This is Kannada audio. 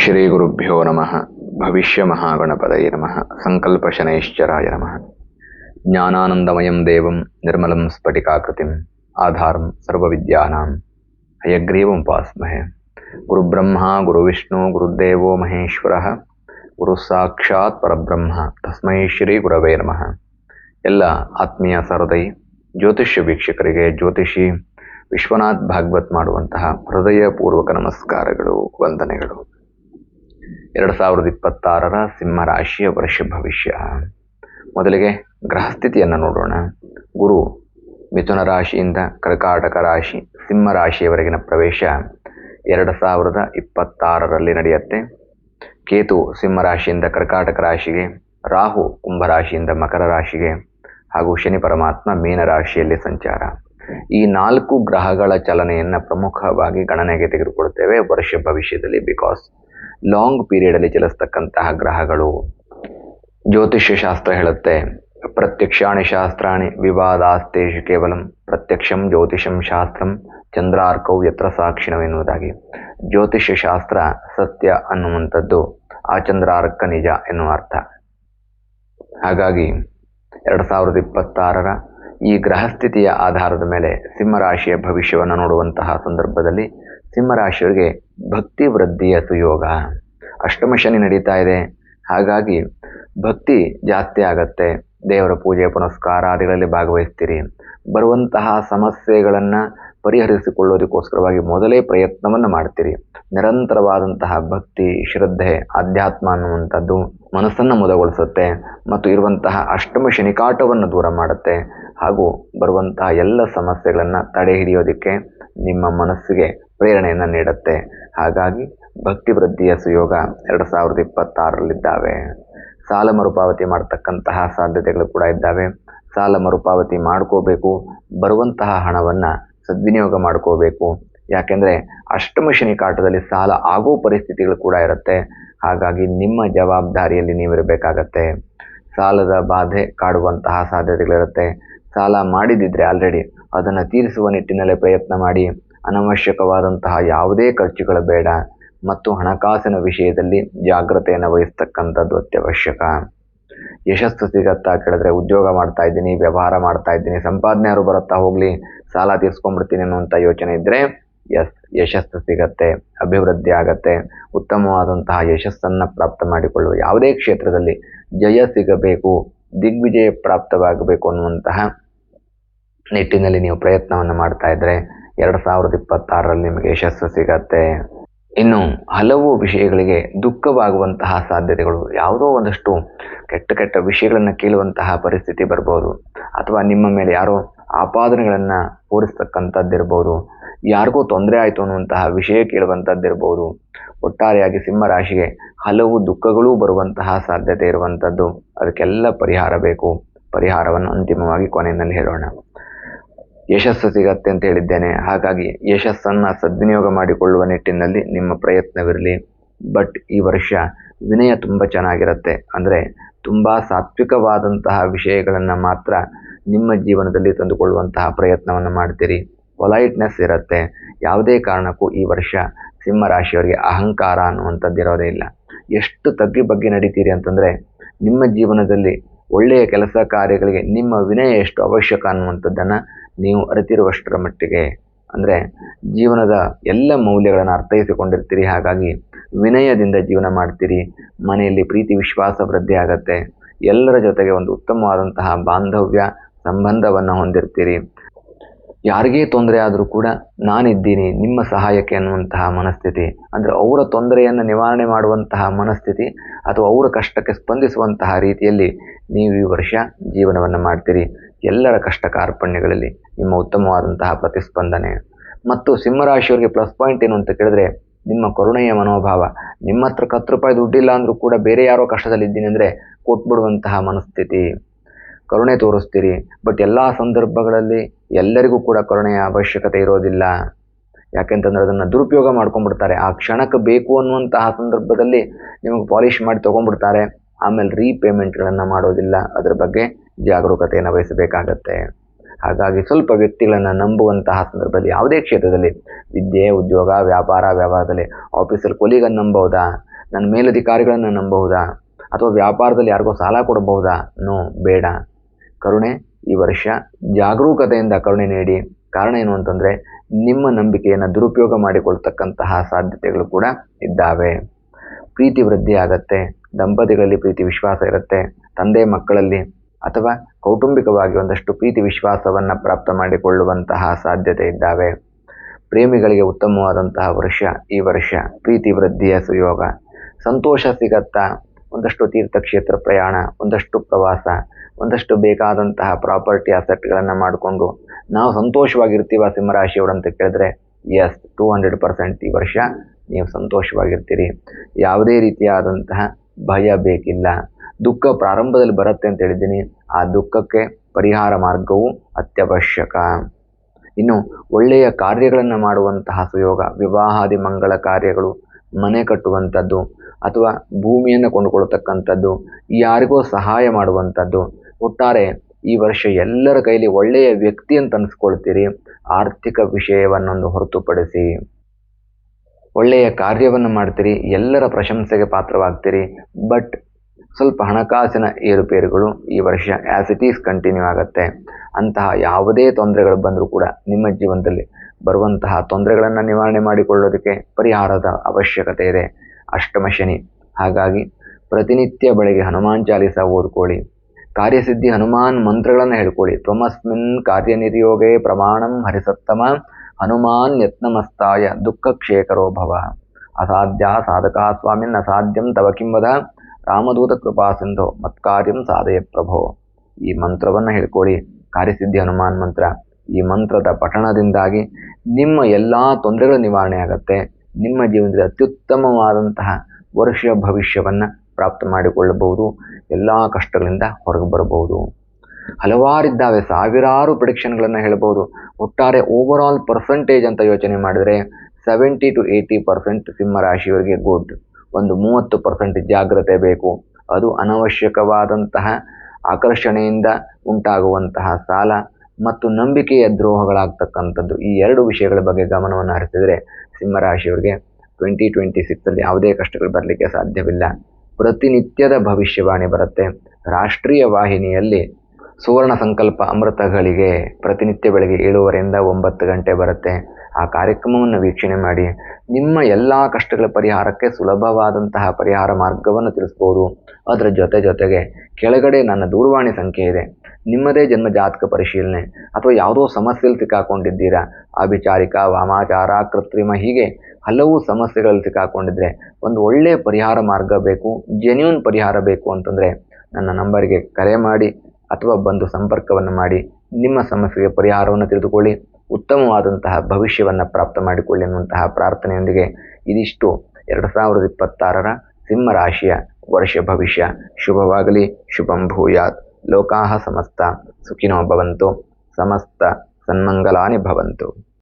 ಶ್ರೀಗುರುಭ್ಯೋ ನಮಃ ಭವಿಷ್ಯ ಮಹಾಗಣಪದಯೇ ನಮಃ ಸಂಕಲ್ಪ ಶನೈಶ್ಚರಾಯ ನಮಃ ಜ್ಞಾನಾನಂದಮಯಂ ದೇವಂ ನಿರ್ಮಲಂ ಸ್ಫಟಿಕಾಕೃತಿಂ ಆಧಾರಂ ಸರ್ವವಿದ್ಯಾನಾಂ ಹಯಗ್ರೀವಂ ಉಪಾಸ್ಮಹೆ ಗುರುಬ್ರಹ್ಮ ಗುರುವಿಷ್ಣು ಗುರುದೇವೋ ಮಹೇಶ್ವರಃ ಗುರು ಸಾಕ್ಷಾತ್ ಪರಬ್ರಹ್ಮ ತಸ್ಮೈ ಶ್ರೀ ಗುರವೇ ನಮಃ ಎಲ್ಲ ಆತ್ಮೀಯ ಸಹೃದಯಿ ಜ್ಯೋತಿಷ್ಯ ವೀಕ್ಷಕರಿಗೆ ಜ್ಯೋತಿಷಿ ವಿಶ್ವನಾಥ್ ಭಾಗವತ್ ಮಾಡುವಂತಹ ಹೃದಯಪೂರ್ವಕ ನಮಸ್ಕಾರಗಳು, ವಂದನೆಗಳು. ಎರಡು ಸಾವಿರದ ಇಪ್ಪತ್ತಾರರ ಸಿಂಹ ರಾಶಿಯ ವರ್ಷ ಭವಿಷ್ಯ ಮೊದಲಿಗೆ ಗ್ರಹಸ್ಥಿತಿಯನ್ನು ನೋಡೋಣ. ಗುರು ಮಿಥುನ ರಾಶಿಯಿಂದ ಕರ್ಕಾಟಕ ರಾಶಿ ಸಿಂಹ ರಾಶಿಯವರೆಗಿನ ಪ್ರವೇಶ ಎರಡು ಸಾವಿರದ ಇಪ್ಪತ್ತಾರರಲ್ಲಿ ನಡೆಯುತ್ತೆ. ಕೇತು ಸಿಂಹ ರಾಶಿಯಿಂದ ಕರ್ಕಾಟಕ ರಾಶಿಗೆ, ರಾಹು ಕುಂಭರಾಶಿಯಿಂದ ಮಕರ ರಾಶಿಗೆ ಹಾಗೂ ಶನಿ ಪರಮಾತ್ಮ ಮೀನ ರಾಶಿಯಲ್ಲಿ ಸಂಚಾರ. ಈ ನಾಲ್ಕು ಗ್ರಹಗಳ ಚಲನೆಯನ್ನು ಪ್ರಮುಖವಾಗಿ ಗಣನೆಗೆ ತೆಗೆದುಕೊಳ್ಳುತ್ತೇವೆ ವರ್ಷ ಭವಿಷ್ಯದಲ್ಲಿ ಬಿಕಾಸ್ ಲಾಂಗ್ ಪೀರಿಯಡಲ್ಲಿ ಚಲಿಸ್ತಕ್ಕಂತಹ ಗ್ರಹಗಳು. ಜ್ಯೋತಿಷ್ಯ ಶಾಸ್ತ್ರ ಹೇಳುತ್ತೆ, ಪ್ರತ್ಯಕ್ಷಾಣಿ ಶಾಸ್ತ್ರಾಣಿ ವಿವಾದಾಸ್ತೇಷು ಕೇವಲಂ ಪ್ರತ್ಯಕ್ಷಂ ಜ್ಯೋತಿಷಂ ಶಾಸ್ತ್ರಂ ಚಂದ್ರಾರ್ಕವು ಯತ್ರ ಸಾಕ್ಷಿಣವೆನ್ನುವುದಾಗಿ. ಜ್ಯೋತಿಷ್ಯ ಶಾಸ್ತ್ರ ಸತ್ಯ ಅನ್ನುವಂಥದ್ದು ಆ ಚಂದ್ರಾರ್ಕ ನಿಜ ಎನ್ನುವ ಅರ್ಥ. ಹಾಗಾಗಿ ಎರಡು ಸಾವಿರದ ಇಪ್ಪತ್ತಾರರ ಈ ಗ್ರಹಸ್ಥಿತಿಯ ಆಧಾರದ ಮೇಲೆ ಸಿಂಹರಾಶಿಯ ಭವಿಷ್ಯವನ್ನು ನೋಡುವಂತಹ ಸಂದರ್ಭದಲ್ಲಿ ಸಿಂಹರಾಶಿಯವರಿಗೆ ಭಕ್ತಿ ವೃದ್ಧಿಯ ಸುಯೋಗ. ಅಷ್ಟಮ ಶನಿ ನಡೀತಾ ಇದೆ. ಹಾಗಾಗಿ ಭಕ್ತಿ ಜಾಸ್ತಿ ಆಗತ್ತೆ. ದೇವರ ಪೂಜೆ ಪುನಸ್ಕಾರಾದಿಗಳಲ್ಲಿ ಭಾಗವಹಿಸ್ತೀರಿ. ಬರುವಂತಹ ಸಮಸ್ಯೆಗಳನ್ನು ಪರಿಹರಿಸಿಕೊಳ್ಳೋದಕ್ಕೋಸ್ಕರವಾಗಿ ಮೊದಲೇ ಪ್ರಯತ್ನವನ್ನು ಮಾಡ್ತೀರಿ. ನಿರಂತರವಾದಂತಹ ಭಕ್ತಿ, ಶ್ರದ್ಧೆ ಅಧ್ಯಾತ್ಮ ಅನ್ನುವಂಥದ್ದು ಮನಸ್ಸನ್ನು ಮುದಗೊಳಿಸುತ್ತೆ. ಮತ್ತು ಇರುವಂತಹ ಅಷ್ಟಮ ಶನಿಕಾಟವನ್ನು ದೂರ ಮಾಡುತ್ತೆ. ಹಾಗೂ ಬರುವಂತಹ ಎಲ್ಲ ಸಮಸ್ಯೆಗಳನ್ನು ತಡೆ ಹಿಡಿಯೋದಕ್ಕೆ ನಿಮ್ಮ ಮನಸ್ಸಿಗೆ ಪ್ರೇರಣೆಯನ್ನು ನೀಡುತ್ತೆ. ಹಾಗಾಗಿ ಭಕ್ತಿ ವೃದ್ಧಿಯ ಸುಯೋಗ ಎರಡು ಸಾವಿರದ ಇಪ್ಪತ್ತಾರರಲ್ಲಿದ್ದಾವೆ. ಸಾಲ ಮರುಪಾವತಿ ಮಾಡತಕ್ಕಂತಹ ಸಾಧ್ಯತೆಗಳು ಕೂಡ ಇದ್ದಾವೆ. ಸಾಲ ಮರುಪಾವತಿ ಮಾಡ್ಕೋಬೇಕು. ಬರುವಂತಹ ಹಣವನ್ನು ಸದ್ವಿನಿಯೋಗ ಮಾಡ್ಕೋಬೇಕು. ಯಾಕೆಂದರೆ ಅಷ್ಟಮ ಶನಿ ಕಾಟದಲ್ಲಿ ಸಾಲ ಆಗೋ ಪರಿಸ್ಥಿತಿಗಳು ಕೂಡ ಇರುತ್ತೆ. ಹಾಗಾಗಿ ನಿಮ್ಮ ಜವಾಬ್ದಾರಿಯಲ್ಲಿ ನೀವಿರಬೇಕಾಗತ್ತೆ. ಸಾಲದ ಬಾಧೆ ಕಾಡುವಂತಹ ಸಾಧ್ಯತೆಗಳಿರುತ್ತೆ. ಸಾಲ ಮಾಡಿದಿದ್ರೆ ಆಲ್ರೆಡಿ ಅದನ್ನು ತೀರಿಸುವ ನಿಟ್ಟಿನಲ್ಲಿ ಪ್ರಯತ್ನ ಮಾಡಿ. ಅನವಶ್ಯಕವಾದಂತಹ ಯಾವುದೇ ಖರ್ಚುಗಳು ಬೇಡ. ಮತ್ತು ಹಣಕಾಸಿನ ವಿಷಯದಲ್ಲಿ ಜಾಗ್ರತೆಯನ್ನು ವಹಿಸ್ತಕ್ಕಂಥದ್ದು ಅತ್ಯವಶ್ಯಕ. ಯಶಸ್ಸು ಸಿಗತ್ತಾ ಕೇಳಿದ್ರೆ ಉದ್ಯೋಗ ಮಾಡ್ತಾ ಇದ್ದೀನಿ, ವ್ಯವಹಾರ ಮಾಡ್ತಾ ಇದ್ದೀನಿ, ಸಂಪಾದನೆ ಯಾರು ಬರುತ್ತಾ ಹೋಗಲಿ, ಸಾಲ ತೀರ್ಸ್ಕೊಂಡ್ಬಿಡ್ತೀನಿ ಅನ್ನುವಂಥ ಯೋಚನೆ ಇದ್ದರೆ ಎಸ್ ಯಶಸ್ಸು ಸಿಗತ್ತೆ, ಅಭಿವೃದ್ಧಿ ಆಗತ್ತೆ. ಉತ್ತಮವಾದಂತಹ ಯಶಸ್ಸನ್ನು ಪ್ರಾಪ್ತ ಮಾಡಿಕೊಳ್ಳುವ ಯಾವುದೇ ಕ್ಷೇತ್ರದಲ್ಲಿ ಜಯ ಸಿಗಬೇಕು, ದಿಗ್ವಿಜಯ ಪ್ರಾಪ್ತವಾಗಬೇಕು ಅನ್ನುವಂತಹ ನಿಟ್ಟಿನಲ್ಲಿ ನೀವು ಪ್ರಯತ್ನವನ್ನು ಮಾಡ್ತಾ ಇದ್ದರೆ ಎರಡು ಸಾವಿರದ ಇಪ್ಪತ್ತಾರರಲ್ಲಿ ನಿಮಗೆ ಯಶಸ್ಸು ಸಿಗತ್ತೆ. ಇನ್ನು ಹಲವು ವಿಷಯಗಳಿಗೆ ದುಃಖವಾಗುವಂತಹ ಸಾಧ್ಯತೆಗಳು, ಯಾವುದೋ ಒಂದಷ್ಟು ಕೆಟ್ಟ ಕೆಟ್ಟ ವಿಷಯಗಳನ್ನು ಕೇಳುವಂತಹ ಪರಿಸ್ಥಿತಿ ಬರ್ಬೋದು. ಅಥವಾ ನಿಮ್ಮ ಮೇಲೆ ಯಾರೋ ಆಪಾದನೆಗಳನ್ನು ಹೊರಿಸ್ತಕ್ಕಂಥದ್ದಿರ್ಬೋದು ಯಾರಿಗೂ ತೊಂದರೆ ಆಯಿತು ಅನ್ನುವಂತಹ ವಿಷಯ ಕೇಳುವಂಥದ್ದಿರ್ಬೋದು, ಒಟ್ಟಾರೆಯಾಗಿ ಸಿಂಹರಾಶಿಗೆ ಹಲವು ದುಃಖಗಳು ಬರುವಂತಹ ಸಾಧ್ಯತೆ ಇರುವಂಥದ್ದು. ಅದಕ್ಕೆಲ್ಲ ಪರಿಹಾರ ಬೇಕು. ಪರಿಹಾರವನ್ನು ಅಂತಿಮವಾಗಿ ಕೊನೆಯಲ್ಲಿ ಹೇಳೋಣ. ಯಶಸ್ಸು ಸಿಗತ್ತೆ ಅಂತ ಹೇಳಿದ್ದೇನೆ. ಹಾಗಾಗಿ ಯಶಸ್ಸನ್ನು ಸದ್ವಿನಿಯೋಗ ಮಾಡಿಕೊಳ್ಳುವ ನಿಟ್ಟಿನಲ್ಲಿ ನಿಮ್ಮ ಪ್ರಯತ್ನವಿರಲಿ. ಬಟ್ ಈ ವರ್ಷ ವಿನಯ ತುಂಬ ಚೆನ್ನಾಗಿರುತ್ತೆ. ಅಂದರೆ ತುಂಬ ಸಾತ್ವಿಕವಾದಂತಹ ವಿಷಯಗಳನ್ನು ಮಾತ್ರ ನಿಮ್ಮ ಜೀವನದಲ್ಲಿ ತಂದುಕೊಳ್ಳುವಂತಹ ಪ್ರಯತ್ನವನ್ನು ಮಾಡ್ತೀರಿ. ಪೊಲೈಟ್ನೆಸ್ ಇರುತ್ತೆ. ಯಾವುದೇ ಕಾರಣಕ್ಕೂ ಈ ವರ್ಷ ಸಿಂಹರಾಶಿಯವರಿಗೆ ಅಹಂಕಾರ ಅನ್ನುವಂಥದ್ದು ಇರೋದೇ ಇಲ್ಲ. ಎಷ್ಟು ತಗ್ಗಿ ಬಗ್ಗೆ ನಡೀತೀರಿ ಅಂತಂದರೆ ನಿಮ್ಮ ಜೀವನದಲ್ಲಿ ಒಳ್ಳೆಯ ಕೆಲಸ ಕಾರ್ಯಗಳಿಗೆ ನಿಮ್ಮ ವಿನಯ ಎಷ್ಟು ಅವಶ್ಯಕ ಅನ್ನುವಂಥದ್ದನ್ನು ನೀವು ಅರಿತಿರುವಷ್ಟರ ಮಟ್ಟಿಗೆ, ಅಂದರೆ ಜೀವನದ ಎಲ್ಲ ಮೌಲ್ಯಗಳನ್ನು ಅರ್ಥೈಸಿಕೊಂಡಿರ್ತೀರಿ. ಹಾಗಾಗಿ ವಿನಯದಿಂದ ಜೀವನ ಮಾಡ್ತೀರಿ. ಮನೆಯಲ್ಲಿ ಪ್ರೀತಿ, ವಿಶ್ವಾಸ, ವೃದ್ಧಿ ಆಗತ್ತೆ. ಎಲ್ಲರ ಜೊತೆಗೆ ಒಂದು ಉತ್ತಮವಾದಂತಹ ಬಾಂಧವ್ಯ, ಸಂಬಂಧವನ್ನು ಹೊಂದಿರ್ತೀರಿ. ಯಾರಿಗೇ ತೊಂದರೆ ಆದರೂ ಕೂಡ ನಾನಿದ್ದೀನಿ, ನಿಮ್ಮ ಸಹಾಯಕ್ಕೆ ಅನ್ನುವಂತಹ ಮನಸ್ಥಿತಿ, ಅಂದರೆ ಅವರ ತೊಂದರೆಯನ್ನು ನಿವಾರಣೆ ಮಾಡುವಂತಹ ಮನಸ್ಥಿತಿ, ಅಥವಾ ಅವರ ಕಷ್ಟಕ್ಕೆ ಸ್ಪಂದಿಸುವಂತಹ ರೀತಿಯಲ್ಲಿ ನೀವು ಈ ವರ್ಷ ಜೀವನವನ್ನು ಮಾಡ್ತೀರಿ. ಎಲ್ಲರ ಕಷ್ಟ ಕಾರ್ಪಣ್ಯಗಳಲ್ಲಿ ನಿಮ್ಮ ಉತ್ತಮವಾದಂತಹ ಪ್ರತಿಸ್ಪಂದನೆ. ಮತ್ತು ಸಿಂಹರಾಶಿಯವರಿಗೆ ಪ್ಲಸ್ ಪಾಯಿಂಟ್ ಏನು ಅಂತ ಕೇಳಿದ್ರೆ, ನಿಮ್ಮ ಕರುಣೆಯ ಮನೋಭಾವ, ನಿಮ್ಮ ಹತ್ರ ಹತ್ತು ರೂಪಾಯಿ ದುಡ್ಡಿಲ್ಲ ಅಂದರೂ ಕೂಡ ಬೇರೆ ಯಾರೋ ಕಷ್ಟದಲ್ಲಿದ್ದೀನಿ ಅಂದರೆ ಕೊಟ್ಬಿಡುವಂತಹ ಮನಸ್ಥಿತಿ. ಕರುಣೆ ತೋರಿಸ್ತೀರಿ ಬಟ್ ಎಲ್ಲ ಸಂದರ್ಭಗಳಲ್ಲಿ ಎಲ್ಲರಿಗೂ ಕೂಡ ಕರುಣೆಯ ಅವಶ್ಯಕತೆ ಇರೋದಿಲ್ಲ. ಯಾಕೆಂತಂದ್ರೆ ಅದನ್ನು ದುರುಪಯೋಗ ಮಾಡ್ಕೊಂಡ್ಬಿಡ್ತಾರೆ. ಆ ಕ್ಷಣಕ್ಕೆ ಬೇಕು ಅನ್ನುವಂತಹ ಸಂದರ್ಭದಲ್ಲಿ ನಿಮಗೆ ಪಾಲಿಷ್ ಮಾಡಿ ತೊಗೊಂಡ್ಬಿಡ್ತಾರೆ. ಆಮೇಲೆ ರೀಪೇಮೆಂಟ್ಗಳನ್ನು ಮಾಡೋದಿಲ್ಲ. ಅದರ ಬಗ್ಗೆ ಜಾಗರೂಕತೆಯನ್ನು ವಹಿಸಬೇಕಾಗತ್ತೆ. ಹಾಗಾಗಿ ಸ್ವಲ್ಪ ವ್ಯಕ್ತಿಗಳನ್ನು ನಂಬುವಂತಹ ಸಂದರ್ಭದಲ್ಲಿ ಯಾವುದೇ ಕ್ಷೇತ್ರದಲ್ಲಿ ವಿದ್ಯೆ, ಉದ್ಯೋಗ, ವ್ಯಾಪಾರ, ವ್ಯವಹಾರದಲ್ಲಿ ಆಫೀಸಲ್ಲಿ ಕೊಲಿಗನ್ನು ನಂಬಬಹುದಾ? ನನ್ನ ಮೇಲಧಿಕಾರಿಗಳನ್ನು ನಂಬಬಹುದಾ? ಅಥವಾ ವ್ಯಾಪಾರದಲ್ಲಿ ಯಾರಿಗೋ ಸಾಲ ಕೊಡಬಹುದಾ? ನೋ, ಬೇಡ. ಕರುಣೆ, ಈ ವರ್ಷ ಜಾಗರೂಕತೆಯಿಂದ ಕರುಣೆ ನೀಡಿ. ಕಾರಣ ಏನು ಅಂತಂದರೆ ನಿಮ್ಮ ನಂಬಿಕೆಯನ್ನು ದುರುಪಯೋಗ ಮಾಡಿಕೊಳ್ತಕ್ಕಂತಹ ಸಾಧ್ಯತೆಗಳು ಕೂಡ ಇದ್ದಾವೆ. ಪ್ರೀತಿ ವೃದ್ಧಿ ಆಗತ್ತೆ. ದಂಪತಿಗಳಲ್ಲಿ ಪ್ರೀತಿ ವಿಶ್ವಾಸ ಇರುತ್ತೆ. ತಂದೆ ಮಕ್ಕಳಲ್ಲಿ ಅಥವಾ ಕೌಟುಂಬಿಕವಾಗಿ ಒಂದಷ್ಟು ಪ್ರೀತಿ ವಿಶ್ವಾಸವನ್ನು ಪ್ರಾಪ್ತ ಮಾಡಿಕೊಳ್ಳುವಂತಹ ಸಾಧ್ಯತೆ ಇದ್ದಾವೆ. ಪ್ರೇಮಿಗಳಿಗೆ ಉತ್ತಮವಾದಂತಹ ವರ್ಷ ಈ ವರ್ಷ ಪ್ರೀತಿ ವೃದ್ಧಿಯ ಸುಯೋಗ. ಸಂತೋಷ ಸಿಗತ್ತಾ ಒಂದಷ್ಟು ತೀರ್ಥಕ್ಷೇತ್ರ ಪ್ರಯಾಣ, ಒಂದಷ್ಟು ಪ್ರವಾಸ, ಒಂದಷ್ಟು ಬೇಕಾದಂತಹ ಪ್ರಾಪರ್ಟಿ ಅಸೆಟ್ಗಳನ್ನು ಮಾಡಿಕೊಂಡು ನಾವು ಸಂತೋಷವಾಗಿರ್ತೀವ ಸಿಂಹರಾಶಿಯವರು ಅಂತ ಕೇಳಿದ್ರೆ ಎಸ್ ಟೂ ಹಂಡ್ರೆಡ್ ಪರ್ಸೆಂಟ್ ಈ ವರ್ಷ ನೀವು ಸಂತೋಷವಾಗಿರ್ತೀರಿ. ಯಾವುದೇ ರೀತಿಯಾದಂತಹ ಭಯ ಬೇಕಿಲ್ಲ. ದುಃಖ ಪ್ರಾರಂಭದಲ್ಲಿ ಬರುತ್ತೆ ಅಂತ ಹೇಳಿದ್ದೀನಿ. ಆ ದುಃಖಕ್ಕೆ ಪರಿಹಾರ ಮಾರ್ಗವು ಅತ್ಯವಶ್ಯಕ. ಇನ್ನು ಒಳ್ಳೆಯ ಕಾರ್ಯಗಳನ್ನು ಮಾಡುವಂತಹ ಸುಯೋಗ, ವಿವಾಹಾದಿ ಮಂಗಳ ಕಾರ್ಯಗಳು, ಮನೆ ಕಟ್ಟುವಂಥದ್ದು ಅಥವಾ ಭೂಮಿಯನ್ನು ಕೊಂಡುಕೊಳ್ಳತಕ್ಕಂಥದ್ದು ಯಾರಿಗೋ ಸಹಾಯ ಮಾಡುವಂಥದ್ದು. ಒಟ್ಟಾರೆ ಈ ವರ್ಷ ಎಲ್ಲರ ಕೈಲಿ ಒಳ್ಳೆಯ ವ್ಯಕ್ತಿ ಅಂತ ಅನಿಸ್ಕೊಳ್ತೀರಿ. ಆರ್ಥಿಕ ವಿಷಯವನ್ನೊಂದು ಹೊರತುಪಡಿಸಿ. ಒಳ್ಳೆಯ ಕಾರ್ಯವನ್ನು ಮಾಡ್ತೀರಿ, ಎಲ್ಲರ ಪ್ರಶಂಸೆಗೆ ಪಾತ್ರವಾಗ್ತೀರಿ. ಬಟ್ ಸ್ವಲ್ಪ ಹಣಕಾಸಿನ ಏರುಪೇರುಗಳು ಈ ವರ್ಷ ಆ್ಯಸ್ ಇಟ್ ಈಸ್ ಕಂಟಿನ್ಯೂ ಆಗುತ್ತೆ. ಅಂತಹ ಯಾವುದೇ ತೊಂದರೆಗಳು ಬಂದರೂ ಕೂಡ ನಿಮ್ಮ ಜೀವನದಲ್ಲಿ ಬರುವಂತಹ ತೊಂದರೆಗಳನ್ನು ನಿವಾರಣೆ ಮಾಡಿಕೊಳ್ಳೋದಕ್ಕೆ ಪರಿಹಾರದ ಅವಶ್ಯಕತೆ ಇದೆ. ಅಷ್ಟಮ ಶನಿ, ಹಾಗಾಗಿ ಪ್ರತಿನಿತ್ಯ ಬೆಳಗ್ಗೆ ಹನುಮಾನ್ ಚಾಲಿಸ ಓದ್ಕೊಳ್ಳಿ. ಕಾರ್ಯಸಿದ್ಧಿ ಹನುಮಾನ್ ಮಂತ್ರಗಳನ್ನು ಹೇಳ್ಕೊಳ್ಳಿ. ತ್ವಮಸ್ಮಿನ್ ಕಾರ್ಯನಿರ್ಯೋಗೇ ಪ್ರಮಾಣಂ ಹರಿಸತ್ತಮ ಹನುಮಾನ್ ಯತ್ನಮಸ್ತಾಯ ದುಃಖ ಕ್ಷೇಕರೋ ಭವ. ಅಸಾಧ್ಯ ಸಾಧಕ ಸ್ವಾಮಿನ್ ಅಸಾಧ್ಯಂ ತವ ಕಿಂವದ ರಾಮದೂತ ಕೃಪಾ ಸಿಂಧು ಮತ್ಕಾರ್ಯಂ ಸಾಧಯ ಪ್ರಭೋ. ಈ ಮಂತ್ರವನ್ನು ಹೇಳ್ಕೊಳ್ಳಿ ಕಾರ್ಯಸಿದ್ಧಿ ಹನುಮಾನ್ ಮಂತ್ರ. ಈ ಮಂತ್ರದ ಪಠಣದಿಂದಾಗಿ ನಿಮ್ಮ ಎಲ್ಲ ತೊಂದರೆಗಳ ನಿವಾರಣೆ ಆಗುತ್ತೆ. ನಿಮ್ಮ ಜೀವನದಲ್ಲಿ ಅತ್ಯುತ್ತಮವಾದಂತಹ ವರ್ಷ ಭವಿಷ್ಯವನ್ನು ಪ್ರಾಪ್ತ ಮಾಡಿಕೊಳ್ಳಬಹುದು. ಎಲ್ಲ ಕಷ್ಟಗಳಿಂದ ಹೊರಗೆ ಬರಬಹುದು. ಹಲವಾರಿದ್ದಾವೆ, ಸಾವಿರಾರು ಪ್ರಿಡಿಕ್ಷನ್ಗಳನ್ನು ಹೇಳ್ಬೋದು. ಒಟ್ಟಾರೆ ಓವರ್ ಪರ್ಸೆಂಟೇಜ್ ಅಂತ ಯೋಚನೆ ಮಾಡಿದರೆ ಸೆವೆಂಟಿ ಟು ಏಯ್ಟಿ ಪರ್ಸೆಂಟ್ ಸಿಂಹರಾಶಿಯವರಿಗೆ ಗುಡ್ ಒಂದು ಮೂವತ್ತು ಪರ್ಸೆಂಟ್ ಜಾಗ್ರತೆ ಬೇಕು. ಅದು ಅನವಶ್ಯಕವಾದಂತಹ ಆಕರ್ಷಣೆಯಿಂದ ಉಂಟಾಗುವಂತಹ ಸಾಲ ಮತ್ತು ನಂಬಿಕೆಯ ದ್ರೋಹಗಳಾಗ್ತಕ್ಕಂಥದ್ದು. ಈ ಎರಡು ವಿಷಯಗಳ ಬಗ್ಗೆ ಗಮನವನ್ನು ಹರಿಸಿದರೆ ಸಿಂಹರಾಶಿಯವರಿಗೆ ಟ್ವೆಂಟಿ ಟ್ವೆಂಟಿ ಸಿಕ್ಸಲ್ಲಿ ಯಾವುದೇ ಕಷ್ಟಗಳು ಬರಲಿಕ್ಕೆ ಸಾಧ್ಯವಿಲ್ಲ. ಪ್ರತಿನಿತ್ಯದ ಭವಿಷ್ಯವಾಣಿ ಬರುತ್ತೆ. ರಾಷ್ಟ್ರೀಯ ವಾಹಿನಿಯಲ್ಲಿ ಸುವರ್ಣ ಸಂಕಲ್ಪ ಅಮೃತಗಳಿಗೆ ಪ್ರತಿನಿತ್ಯ ಬೆಳಗ್ಗೆ ಏಳುವರೆಯಿಂದ ಒಂಬತ್ತು ಗಂಟೆ ಬರುತ್ತೆ. ಆ ಕಾರ್ಯಕ್ರಮವನ್ನು ವೀಕ್ಷಣೆ ಮಾಡಿ ನಿಮ್ಮ ಎಲ್ಲ ಕಷ್ಟಗಳ ಪರಿಹಾರಕ್ಕೆ ಸುಲಭವಾದಂತಹ ಪರಿಹಾರ ಮಾರ್ಗವನ್ನು ತಿಳಿಸ್ಬೋದು. ಅದರ ಜೊತೆ ಜೊತೆಗೆ ಕೆಳಗಡೆ ನನ್ನ ದೂರವಾಣಿ ಸಂಖ್ಯೆ ಇದೆ. ನಿಮ್ಮದೇ ಜನ್ಮ ಜಾತಕ ಪರಿಶೀಲನೆ ಅಥವಾ ಯಾವುದೋ ಸಮಸ್ಯೆಯಲ್ಲಿ ಸಿಕ್ಕಾಕೊಂಡಿದ್ದೀರಾ? ಅಭಿಚಾರಿಕ, ವಾಮಾಚಾರ, ಕೃತ್ರಿಮ ಹೀಗೆ ಹಲವು ಸಮಸ್ಯೆಗಳಲ್ಲಿ ಸಿಕ್ಕಾಕೊಂಡಿದ್ರೆ ಒಂದು ಒಳ್ಳೆಯ ಪರಿಹಾರ ಮಾರ್ಗ ಬೇಕು ಜೆನ್ಯೂನ್ ಪರಿಹಾರ ಬೇಕು ಅಂತಂದರೆ ನನ್ನ ನಂಬರಿಗೆ ಕರೆ ಮಾಡಿ ಅಥವಾ ಬಂದು ಸಂಪರ್ಕವನ್ನು ಮಾಡಿ ನಿಮ್ಮ ಸಮಸ್ಯೆಗೆ ಪರಿಹಾರವನ್ನು ತಿಳಿದುಕೊಳ್ಳಿ. ಉತ್ತಮವಾದಂತಹ ಭವಿಷ್ಯವನ್ನು ಪ್ರಾಪ್ತ ಮಾಡಿಕೊಳ್ಳಿ ಎನ್ನುವಂತಹ ಪ್ರಾರ್ಥನೆಯೊಂದಿಗೆ ಇದಿಷ್ಟು ಎರಡು ಸಾವಿರದ ಇಪ್ಪತ್ತಾರರ ಸಿಂಹರಾಶಿಯ ವರ್ಷ ಭವಿಷ್ಯ. ಶುಭವಾಗಲಿ, ಶುಭಂ ಭೂಯಾತ್. ಲೋಕಾಹ ಸಮಸ್ತ, ಸುಖಿನೋ ಭವಂತು, ಸಮಸ್ತ ಸನ್ಮಂಗಲಾನಿ ಭವಂತು.